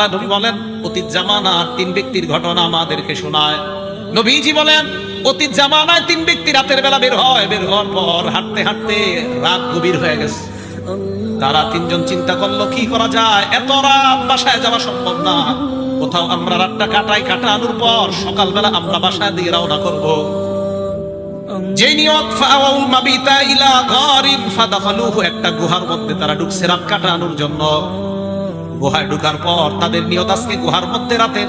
আল্লাহ নবী বলেন, অতীত জামানার তিন ব্যক্তির ঘটনা আমাদেরকে শোনায়। নবীজি বলেন, অতীত জামানায় তিন ব্যক্তি রাতের বেলা বের হয়, বের হওয়ার পর হাঁটতে হাঁটতে রাত গভীর হয়ে গেছে। তারা তিনজন চিন্তা করল, কি করা যায়? এত রাত বাসায় যাওয়া সম্ভব না। কোথাও আমরা রাতটা কাটাই, কাটানোর পর সকালবেলা আমরা বাসায় দিয়ে রওনা করব। যে নিয়ত ফাওয়াউল মাবিতা ইলা ফাদাখালুহু, একটা গুহার মধ্যে তারা ঢুকছে রাত কাটানোর জন্য। গুহায় ঢুকার পর তাদের নিয়ত আজকে গুহার মধ্যে রাতে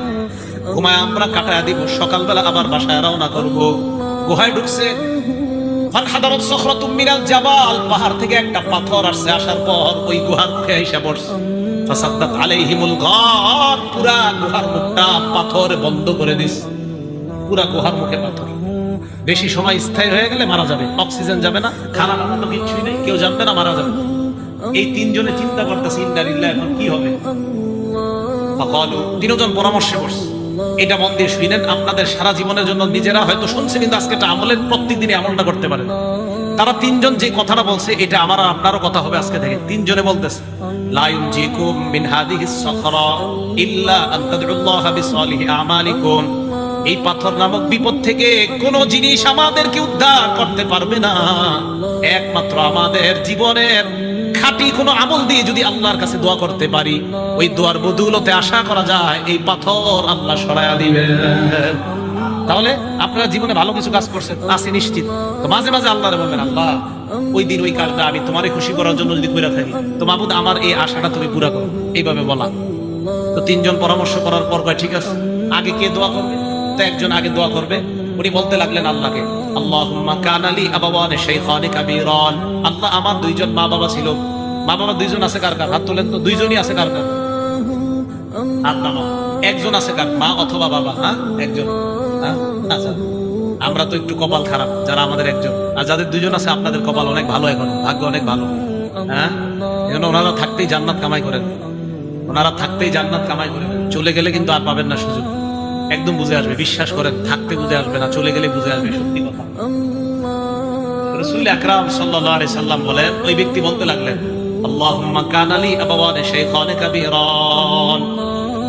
ঘুমায় আমরা কাটায় দিব, সকালবেলা আবার বাসায় রওনা করব। গুহায় ঢুকছে। জাবাল, পাহাড় থেকে একটা পাথর আসছে, আসার পর ওই গুহার মুখে এসে পড়ছে। আলাইহিমুল পুরা গুহার মুখটা পাথরে বন্ধ করে দিস পুরা গুহার মুখে পাথর। বেশি সময় স্থায়ী হয়ে গেলে মারা যাবে, অক্সিজেন যাবে না টানা তো কিছুই নেই, কেউ জানবে না মারা যাবে। এই তিনজনে চিন্তা করতেছে ইন্দারিল্লাহ এখন কি হবে? তিনজন পরামর্শে বসছে। এটা মন দিয়ে শুনেন আপনাদের সারা জীবনের জন্য নিজেরা হয়তো শুনছে, কিন্তু আজকে এটা আমলের প্রত্যেক দিনই আমলটা করতে পারেন। তারা তিনজন যে কথাটা বলছে, এটা আমার আপনারও কথা হবে আজকে থেকে। তিনজনে বলতেছে, লা ইউনজিকুম মিন হাদিহিস সাখরা ইল্লা আন তাদউল্লাহ বিসালিহি আমালিকুম। এই পাথর নামক বিপদ থেকে কোন জিনিস আমাদেরকে উদ্ধার করতে পারবে না। একমাত্র আমাদের জীবনের খাঁটি কোনো আমল দিয়ে যদি আল্লাহর কাছে দোয়া করতে পারি, ওই দোয়ার বদৌলতে আশা করা যায় এই পাথর আল্লাহ সরাইয়া দিবেন। তাহলে আপনারা জীবনে ভালো কিছু কাজ করছেন আসি নিশ্চিত। তো মাঝে মাঝে আল্লাহরে বলবেন, আল্লাহ, ওই দিন ওই কাজটা আমি তোমারে খুশি করার জন্য যদি করে থাকি, তো মাহবুদ আমার এই আশাটা তুমি পুরা করো। এইভাবে বলা। তো তিনজন পরামর্শ করার পর ঠিক আছে, আগে কে দোয়া করবে? তো একজন আগে দোয়া করবে। উনি বলতে লাগলেন আল্লাহকে, আল্লাহুম্মা কানালি আবাওয়ানে কাবীরান। আল্লাহ আমার দুইজন মা বাবা ছিল। মা বাবা দুইজন আছে কার কার? হাত তো, দুইজনই আছে কার কার। একজন আছে কার? মা অথবা বাবা? হ্যাঁ? একজন। হ্যাঁ? আচ্ছা। আমরা তো একটু কপাল খারাপ, যারা আমাদের একজন। আর যাদের দুজন আছে, আপনাদের কপাল অনেক ভালো এখন, ভাগ্য অনেক ভালো। হ্যাঁ? ওনারা থাকতেই জান্নাত কামাই করেন। ওনারা থাকতেই জান্নাত কামাই করেন। চলে গেলে কিন্তু আর পাবেন না সুযোগ। একদম বুঝে আসবে, বিশ্বাস করেন, থাকতে বুঝে আসবে না, চলে গেলে বুঝে আসবে সত্যি কথা। রসুল আকরাম সাল্লাম বলেন, ওই ব্যক্তি বলতে লাগলেন, আল্লাহুম্মা কানালি কাবীরান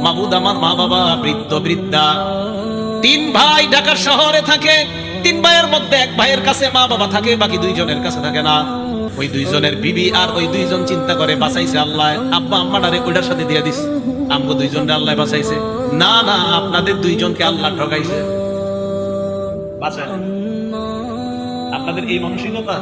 মাবুদ আমার মা বাবা বৃদ্ধ বৃদ্ধা, তিন ভাই ঢাকার শহরে থাকে, তিন ভাইয়ের মধ্যে এক ভাইয়ের কাছে মা বাবা থাকে, বাকি দুইজনের কাছে থাকে না। ওই দুইজনের বিবি আর ওই দুইজন চিন্তা করে, বাঁচাইছে আল্লাহ। আব্বা আম্মাটারে ওইটার সাথে দিয়ে দিস আমগো দুইজনরে আল্লাহ বাঁচাইছে। না না, আপনাদের দুইজনকে আল্লাহ ঠকাইছে আপনাদের এই মানসিকতা?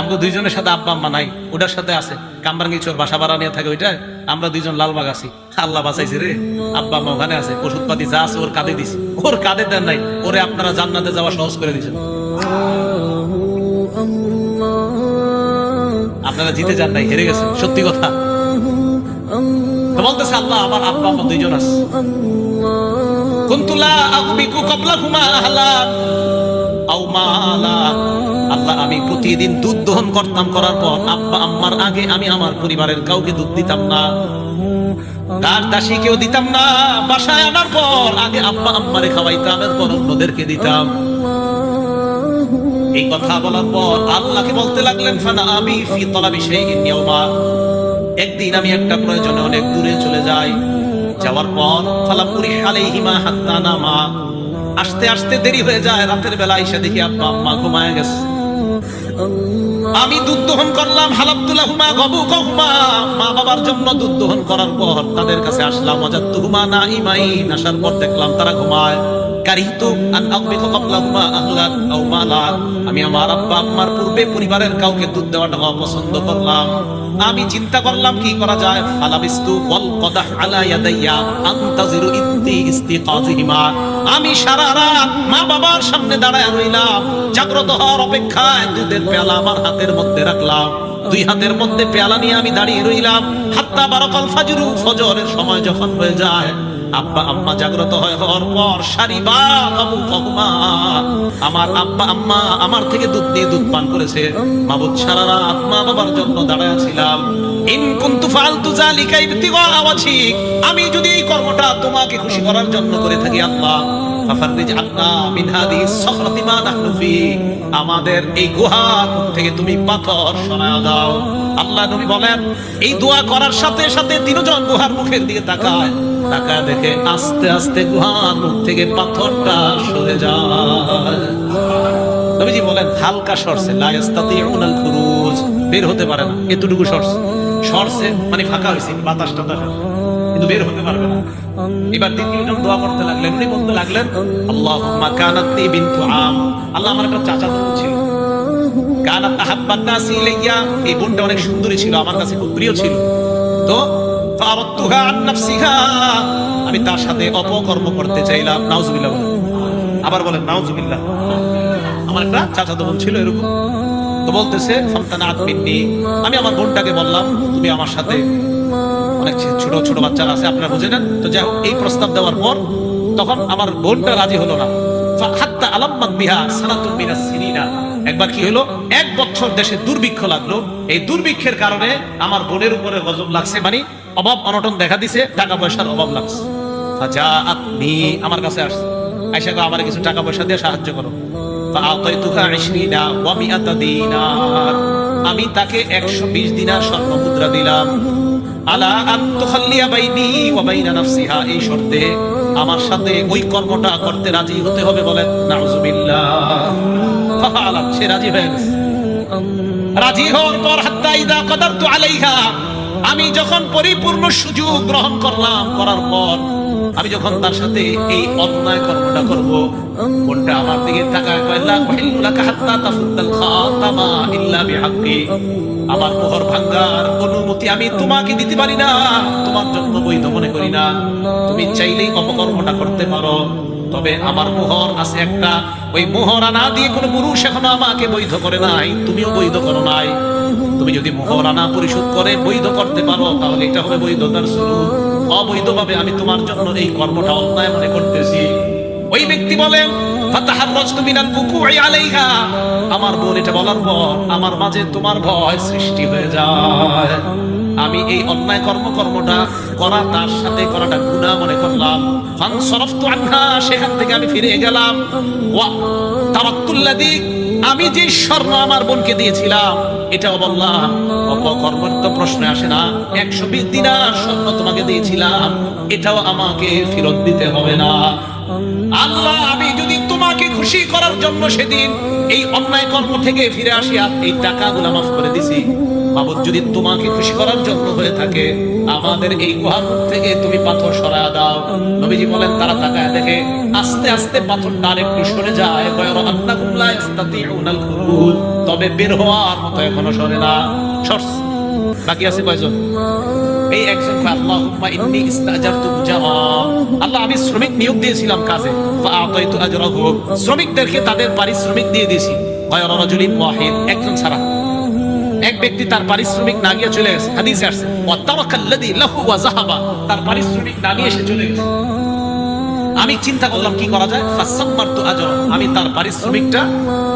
আমগো দুইজনের সাথে আব্বা আম্মা নাই, ওটার সাথে আছে। কামরাঙ্গি চোর বাসা ভাড়া নিয়ে থাকে ওইটা আমরা দুইজন লালবাগ আছি। আল্লাহ বাঁচাইছে রে। আব্বা আম্মা ওখানে আছে, ওষুধপাতি যা আছে ওর কাঁধে দিছি। ওর কাঁধে দেন নাই, ওরে আপনারা জান্নাতে যাওয়া সহজ করে দিয়েছেন। আপনারা জিতে যান নাই, হেরে গেছেন। সত্যি কথা। বলতেছে আল্লাহ, আমার আব্বা, আম্মা দুইজন আছে। কুন্তুলা আগবিকু কবলাহুমা আহলা আও মালা। আল্লাহ, আমি প্রতিদিন দুধ দহন করতাম, করার পর আব্বা, আম্মার আগে আমি আমার পরিবারের কাউকে দুধ দিতাম না। তার দাসীকেও দিতাম না। বাসায় আনার পর আগে আব্বা, আম্মারে খাওয়াইতাম, এরপর অন্যদেরকে দিতাম। এই কথা বলার পর আল্লাহকে বলতে লাগলেন ফানা আমি ফি তলাবি শাইইন ইয়াউমা। একদিন আমি একটা প্রয়োজনে অনেক দূরে চলে যাই। যাওয়ার পর ফালাপুরি আলাইহিমা হাত্তা নামা। আসতে আসতে দেরি হয়ে যায়, রাতের বেলা এসে দেখি আব্বা আম্মা ঘুমায় গেছে। আমি দুধ দহন করলাম হালাবতুল্লাহুমা গবু কহুমা মা বাবার জন্য দুধ দহন করার পর তাদের কাছে আসলাম অজাত্তুহুমা না ইমাইন আসার পর দেখলাম তারা ঘুমায়। কারিতু আন আগবিকু ক্বাবলাহুমা আহলান আও মালা আমি আমার আব্বা, আম্মার পূর্বে পরিবারের কাউকে দুধ দেওয়াটা অপছন্দ করলাম। আমি চিন্তা করলাম, কি করা যায়? ফালাবিস্তু ওয়াল কদাহ আলা ইয়াদাইয়া আনতাজিরু ইত্তি ইস্তিকাজিহিমা আমি সারা রাত মা বাবার সামনে দাঁড়ায় রইলাম। জাগ্রত হওয়ার অপেক্ষায় দুধের পেয়ালা আমার হাতের মধ্যে রাখলাম। দুই হাতের মধ্যে পেয়ালা নিয়ে আমি দাঁড়িয়ে রইলাম। হাত্তা বারকাল ফাজরু, ফজরের সময় যখন হয়ে যায় আব্বা, আম্মা জাগ্রত হয় হওয়ার পর আবু আমার আব্বা, আম্মা আমার থেকে দুধ নিয়ে দুধ পান করেছে। মাবুদ সারা রাত মা বাবার জন্য দাঁড়ায় ছিলাম আমি যদি এই কর্মটা তোমাকে খুশি করার জন্য করে থাকি, আল্লাহ আমাদের এই গুহার থেকে তুমি পাথর সরায় দাও। আল্লাহ নবী বলেন, এই দোয়া করার সাথে সাথে তিনজন গুহার মুখের দিকে তাকায়। তাকায় দেখে আস্তে আস্তে গুহার মুখ থেকে পাথরটা সরে যায়। নবীজি বলেন, হালকা সরছে লা ইস্তাতিউনাল খুরুজ। বের হতে পারে না, এতটুকু সরছে সরছে মানে ফাঁকা হয়েছে বাতাস টাতাস। কিন্তু বের হতে পারবে না। এবার দোয়া করতে লাগলেন। বলতে লাগলেন কানাতনি বিনতু আম। আল্লাহ আমার একটা চাচা তো ছিল। কানাত এই বোনটা অনেক সুন্দরী ছিল, আমার কাছে খুব প্রিয় ছিল। তো আমি তার সাথে অপকর্ম করতে চাইলাম। নাউজুবিল্লাহ আবার বলেন, নাউজুবিল্লাহ। আমার একটা চাচাতো বোন ছিল এরকম। তো বলতেছে ফান্তানা আতমিন্নি আমি আমার বোনটাকে বললাম, তুমি আমার সাথে অনেক ছোট ছোট বাচ্চারা আছে, আপনারা বুঝে নেন। তো যাই এই প্রস্তাব দেওয়ার পর তখন আমার বোনটা রাজি হলো না। হাত্তা বিহা সিনিনা। একবার কি হলো? এক বছর দেশে দুর্ভিক্ষ লাগল। এই দুর্ভিক্ষের কারণে আমার বোনের উপরে গজব লাগছে মানে অভাব অনটন দেখা দিছে, টাকা পয়সার অভাব লাগছে। ফাজাআতনি, আমার কাছে আসছে। আয়সা কো আমার কিছু টাকা পয়সা দিয়ে সাহায্য করো। ফাআতাইতুহা 20 ওয়া মিআতা দিনার। আমি তাকে 120 দিনার স্বর্ণ মুদ্রা দিলাম। আলা বাইনি বাইনা নাফসিহা, এই শর্তে আমার সাথে ওই কর্মটা করতে রাজি হতে হবে বলেন। নাউজুবিল্লাহ। সে রাজি হয়ে গেছে। রাজি হওয়ার পর হাত্তা ইদা কদারতু আলাইহা, আমি যখন পরিপূর্ণ সুযোগ গ্রহণ করলাম, করার পর আমি যখন তার সাথে এই অন্যায় কর্মটা করব কোনটা আমার দিকে তাকায়, কয়, লা উহিল্লু লাকা হাত্তা তাফুদ্দাল খাতামা ইল্লা বিহাক্কি। আমার মোহর ভাঙ্গার অনুমতি আমি তোমাকে দিতে পারি না, তোমার জন্য বৈধ মনে করি না। তুমি চাইলেই অপকর্মটা করতে পারো, তবে আমার মোহর আছে একটা। ওই মোহরা না দিয়ে কোনো পুরুষ এখনও আমাকে বৈধ করে নাই, তুমিও বৈধ করো নাই। তুমি যদি মোহরানা পরিশোধ করে বৈধ করতে পারো, তাহলে এটা হবে বৈধতার শুরু। অবৈধভাবে আমি তোমার জন্য এই কর্মটা অন্যায় মনে করতেছি। ওই ব্যক্তি আলাইহা। আমার বোন এটা বলার পর আমার মাঝে তোমার ভয় সৃষ্টি হয়ে যায়। আমি এই অন্যায় কর্ম কর্মটা করা, তার সাথে করাটা গুনাহ মনে করলাম। সেখান থেকে আমি ফিরে গেলাম। ওয়া তারাক্তুল্লাযী আমি যে স্বর্ণ আমার বোনকে দিয়েছিলাম, এটা বললাম অপকর্মের তো প্রশ্ন আসে না। একশো বিশ দিনার স্বর্ণ তোমাকে দিয়েছিলাম, এটাও আমাকে ফেরত দিতে হবে না। খুশি করার জন্য সেদিন এই অন্যায় কর্ম থেকে ফিরে আসিয়া এই টাকাগুলো মাফ করে দিছি। বাবুদ যদি তোমাকে খুশি করার জন্য হয়ে থাকে আমাদের এই গুহার থেকে তুমি পাথর সরায়া দাও। নবীজি বলেন তারা তাকায় দেখে আস্তে আস্তে পাথরটা আর একটু সরে যায়। তবে বের হওয়ার মতো এখনও সরে না। সরস। বাকি আছে কয়জন? এই একজন কয়, আল্লাহুম্মা ইন্নী ইস্তাজারতু বুজারা আল্লাহ, আমি শ্রমিক নিয়োগ দিয়েছিলাম কাজে। শ্রমিকদেরকে তাদের পারিশ্রমিক দিয়ে দিয়েছি। একজন ছাড়া। এক ব্যক্তি তার পারিশ্রমিক না গিয়ে চলে গেছে। হাদিসে আসছে তার পারিশ্রমিক না নিয়ে এসে চলে গেছে। আমি চিন্তা করলাম, কি করা যায়? আমি তার পারিশ্রমিকটা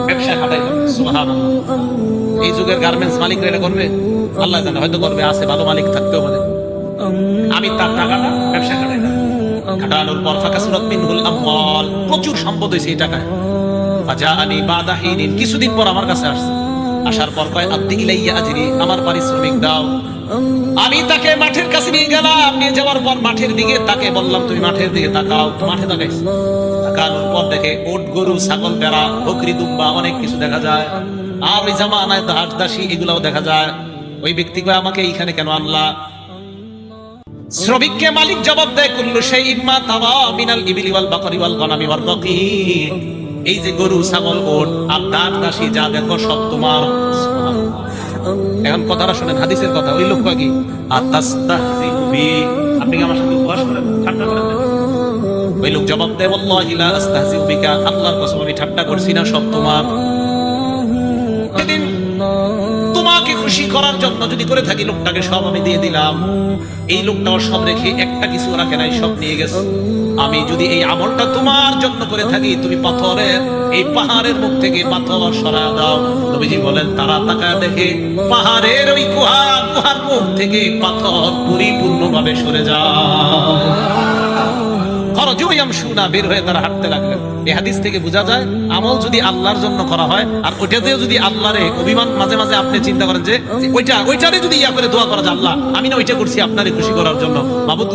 ব্যবসায় খাটাইলাম সুবহানাল্লাহ। এই যুগের গার্মেন্টস মালিকরা এটা করবে? আল্লাহ জানে, হয়তো করবে। আছে ভালো মালিক থাকতেও পারে। আমি তার টাকাটা ব্যবসা খাটাইলাম প্রচুর সম্পদ এই টাকায়। কিছুদিন পর আমার কাছে আসছে। আসার পর কয় ইলাইয়া আমার পারিশ্রমিক দাও। আমি তাকে মাঠের কাছে নিয়ে গেলাম। নিয়ে যাওয়ার পর মাঠের দিকে তাকে বললাম, তুমি মাঠের দিকে তাকাও মাঠে তাকানোর পর দেখে ওট গরু, ছাগল বেড়া বকরি, দুম্বা, অনেক কিছু দেখা যায়। আর ওই জামানায় দাস দাসী, এগুলাও দেখা যায়। ওই ব্যক্তি আমাকে এইখানে কেন আনলা? শ্রমিককে মালিক জবাব দেয়, কুল্লু সেই ইম্মা তাওয়া মিনাল গনামি এই যে গরু, ছাগল, ওট আর দাস যা দেখো সব তোমার। এখন কথাটা হাদিসের কথা, ওই লোক কি? আপনি আমার সাথে করেন? ওই লোক জবাব দেয়, ওয়াল্লাহি লা আস্তাহজিউ বিকা। আল্লাহর কসম, আমি ঠাট্টা করছি না, সব তোমার। তোমাকে খুশি করার জন্য যদি করে থাকি, লোকটাকে সব আমি দিয়ে দিলাম। এই লোকটাও সব রেখে একটা কিছু রাখে নাই সব নিয়ে গেছে। আমি যদি এই আমলটা তোমার জন্য করে থাকি, তুমি পাথরের, এই পাহাড়ের মুখ থেকে পাথর সরা দাও। নবীজি বলেন, তারা তাকায় দেখে পাহাড়ের ওই গুহা গুহার মুখ থেকে পাথর পরিপূর্ণভাবে সরে যায়। বের হয়ে তারা হাঁটতে লাগলেন। হাদিস থেকে বোঝা যায়, আমল যদি আল্লাহর জন্য করা হয়, আর ওইটাতেও যদি আল্লাহরে অভিমান মাঝে মাঝে আপনি চিন্তা করেন যে ওইটা, ওইটারে যদি ইয়া করে দোয়া করা যায়, আল্লাহ, আমি না ওইটা করছি আপনারে খুশি করার জন্য।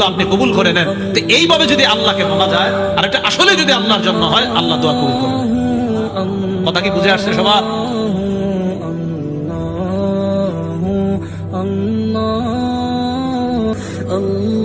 আপনি কবুল করে নেন। তো এইভাবে যদি আল্লাহকে বলা যায়, আর এটা আসলে যদি আল্লাহর জন্য হয়, আল্লাহ দোয়া কবুল করবে কথা কি বুঝে আসছে সবার? Allah